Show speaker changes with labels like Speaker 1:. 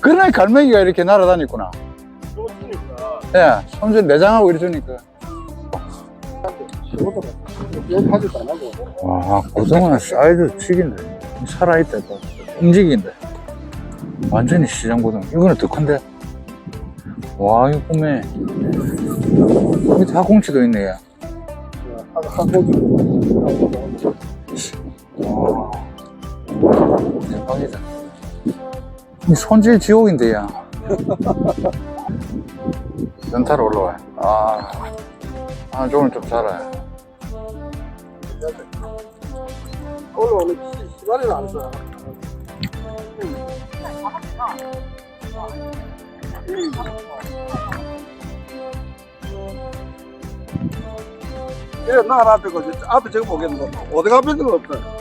Speaker 1: 그러나 갈매기가 이렇게 날아다녔구나.
Speaker 2: 좋으니까
Speaker 1: 예, 손질 내장하고 이러니까.
Speaker 2: 이것도 욕하지도 안 하고
Speaker 1: 사이즈 죽인데. 살아있다, 또. 움직인데. 완전히 시장 고등어. 이거는 더 큰데. 와, 이거 꿈에. 밑에 학꽁치도 있네, 야.
Speaker 2: 하고
Speaker 1: 와. 대박이다. 이 손질 지옥인데, 야. 연타로 올라와. 아. 아, 오늘 좀 살아요.
Speaker 2: 올라오는 시- 시간이 안 써. 이래 나 앞에 거 앞에 저거 보겠는 거 어디가 뺏는 거 없다.